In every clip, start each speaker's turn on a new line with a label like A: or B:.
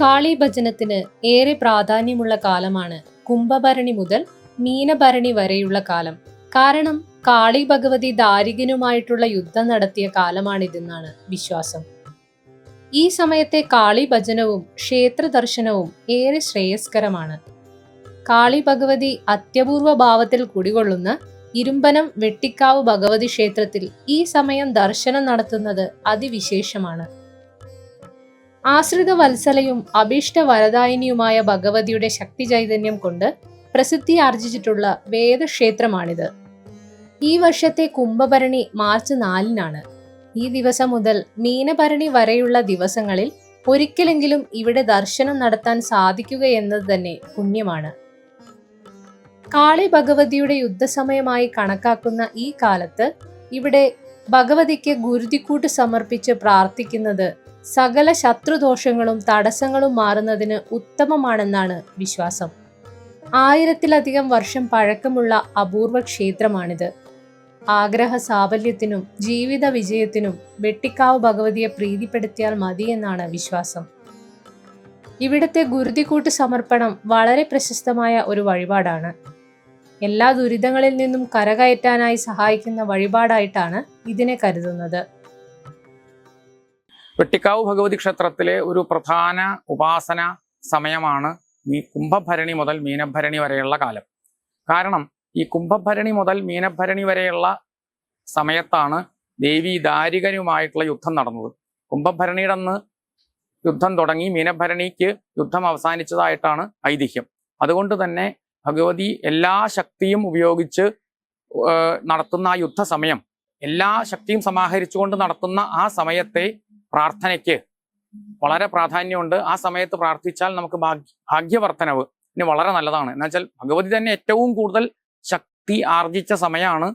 A: കാളി ഭജനത്തിന് ഏറെ പ്രാധാന്യമുള്ള കാലമാണ് കുംഭഭരണി മുതൽ മീനഭരണി വരെയുള്ള കാലം. കാരണം കാളി ഭഗവതി ദാരികനുമായിട്ടുള്ള യുദ്ധം നടത്തിയ കാലമാണിതെന്നാണ് വിശ്വാസം. ഈ സമയത്തെ കാളി ഭജനവും ക്ഷേത്ര ദർശനവും ഏറെ ശ്രേയസ്കരമാണ്. കാളി ഭഗവതി അത്യപൂർവ ഭാവത്തിൽ കുടികൊള്ളുന്ന ഇരുമ്പനം വെട്ടിക്കാവ് ഭഗവതി ക്ഷേത്രത്തിൽ ഈ സമയം ദർശനം നടത്തുന്നത് അതിവിശേഷമാണ്. ആശ്രിത വത്സലയും അഭീഷ്ട വരദായിനിയുമായ ഭഗവതിയുടെ ശക്തി ചൈതന്യം കൊണ്ട് പ്രസിദ്ധി ആർജിച്ചിട്ടുള്ള വേദക്ഷേത്രമാണിത്. ഈ വർഷത്തെ കുംഭഭരണി മാർച്ച് നാലിനാണ്. ഈ ദിവസം മുതൽ മീനഭരണി വരെയുള്ള ദിവസങ്ങളിൽ ഒരിക്കലെങ്കിലും ഇവിടെ ദർശനം നടത്താൻ സാധിക്കുക എന്നത് തന്നെ പുണ്യമാണ്. കാളി ഭഗവതിയുടെ യുദ്ധസമയമായി കണക്കാക്കുന്ന ഈ കാലത്ത് ഇവിടെ ഭഗവതിക്ക് ഗുരുതിക്കൂട്ട് സമർപ്പിച്ച് പ്രാർത്ഥിക്കുന്നത് സകല ശത്രുദോഷങ്ങളും തടസ്സങ്ങളും മാറുന്നതിന് ഉത്തമമാണെന്നാണ് വിശ്വാസം. ആയിരത്തിലധികം വർഷം പഴക്കമുള്ള അപൂർവ ക്ഷേത്രമാണിത്. ആഗ്രഹ സാഫല്യത്തിനും ജീവിത വിജയത്തിനും വെട്ടിക്കാവ് ഭഗവതിയെ പ്രീതിപ്പെടുത്തിയാൽ മതിയെന്നാണ് വിശ്വാസം. ഇവിടുത്തെ ഗുരുതിക്കൂട്ട് സമർപ്പണം വളരെ പ്രശസ്തമായ ഒരു വഴിപാടാണ്. എല്ലാ ദുരിതങ്ങളിൽ നിന്നും കരകയറ്റാനായി സഹായിക്കുന്ന വഴിപാടായിട്ടാണ് ഇതിനെ കരുതുന്നത്.
B: വെട്ടിക്കാവ് ഭഗവതി ക്ഷേത്രത്തിലെ ഒരു പ്രധാന ഉപാസന സമയമാണ് ഈ കുംഭഭരണി മുതൽ മീനഭരണി വരെയുള്ള കാലം. കാരണം ഈ കുംഭഭരണി മുതൽ മീനഭരണി വരെയുള്ള സമയത്താണ് ദേവി ദാരികനുമായിട്ടുള്ള യുദ്ധം നടന്നത്. കുംഭഭരണിയുടെ അന്ന് യുദ്ധം തുടങ്ങി മീനഭരണിക്ക് യുദ്ധം അവസാനിച്ചതായിട്ടാണ് ഐതിഹ്യം. അതുകൊണ്ട് തന്നെ ഭഗവതി എല്ലാ ശക്തിയും ഉപയോഗിച്ച് നടത്തുന്ന ആ യുദ്ധസമയം എല്ലാ ശക്തിയും സമാഹരിച്ചുകൊണ്ട് നടത്തുന്ന ആ സമയത്തെ പ്രാർത്ഥനയ്ക്ക് വളരെ പ്രാധാന്യമുണ്ട്. ആ സമയത്ത് പ്രാർത്ഥിച്ചാൽ നമുക്ക് ഭാഗ്യ ഭാഗ്യവർദ്ധനവ് ഇനി വളരെ നല്ലതാണ്. എന്നുവെച്ചാൽ ഭഗവതി തന്നെ ഏറ്റവും കൂടുതൽ ശക്തി ആർജിച്ച സമയമാണ്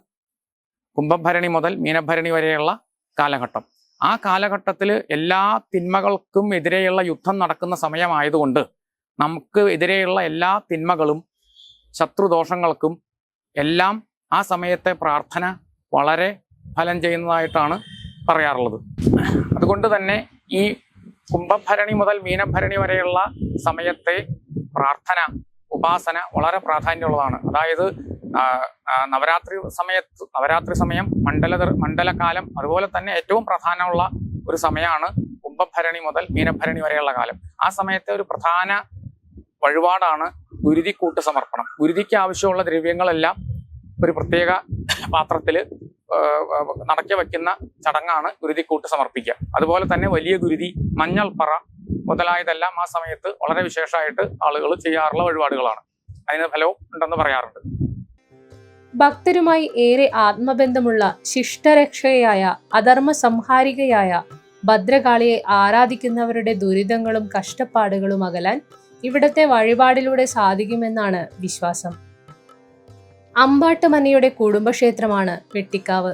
B: കുംഭഭരണി മുതൽ മീനഭരണി വരെയുള്ള കാലഘട്ടം. ആ കാലഘട്ടത്തിൽ എല്ലാ തിന്മകൾക്കും എതിരെയുള്ള യുദ്ധം നടക്കുന്ന സമയമായതുകൊണ്ട് നമുക്ക് എതിരെയുള്ള എല്ലാ തിന്മകളും ശത്രുദോഷങ്ങൾക്കും എല്ലാം ആ സമയത്തെ പ്രാർത്ഥന വളരെ ഫലം ചെയ്യുന്നതായിട്ടാണ് പറയാറുള്ളത്. അതുകൊണ്ട് തന്നെ ഈ കുംഭഭരണി മുതൽ മീനഭരണി വരെയുള്ള സമയത്തെ പ്രാർത്ഥന ഉപാസന വളരെ പ്രാധാന്യമുള്ളതാണ്. അതായത് നവരാത്രി സമയത്ത് നവരാത്രി സമയം മണ്ഡല മണ്ഡലകാലം അതുപോലെ തന്നെ ഏറ്റവും പ്രധാനമുള്ള ഒരു സമയമാണ് കുംഭഭരണി മുതൽ മീനഭരണി വരെയുള്ള കാലം. ആ സമയത്തെ ഒരു പ്രധാന വഴിപാടാണ് ഗുരുതിക്കൂട്ട് സമർപ്പണം. ഗുരുതിക്ക് ആവശ്യമുള്ള ദ്രവ്യങ്ങളെല്ലാം ഒരു പ്രത്യേക പാത്രത്തിൽ നടക്കി വയ്ക്കുന്ന ചടങ്ങാണ് ഗുരുതിക്കൂട്ട് സമർപ്പിക്കുക. അതുപോലെ തന്നെ വലിയ ഗുരുതി മഞ്ഞൾപ്പറ മുതലായതെല്ലാം ആ സമയത്ത് വളരെ വിശേഷമായിട്ട് ആളുകൾ ചെയ്യാറുള്ള വഴിപാടുകളാണ്. അതിന് ഫലവും ഉണ്ടെന്ന് പറയാറുണ്ട്.
A: ഭക്തരുമായി ഏറെ ആത്മബന്ധമുള്ള ശിഷ്ടരക്ഷയായ അധർമ്മ സംഹാരികയായ ഭദ്രകാളിയെ ആരാധിക്കുന്നവരുടെ ദുരിതങ്ങളും കഷ്ടപ്പാടുകളും അകലാൻ ഇവിടത്തെ വഴിപാടിലൂടെ സാധിക്കുമെന്നാണ് വിശ്വാസം. അമ്പാട്ടുമനയുടെ കുടുംബക്ഷേത്രമാണ് വെട്ടിക്കാവ്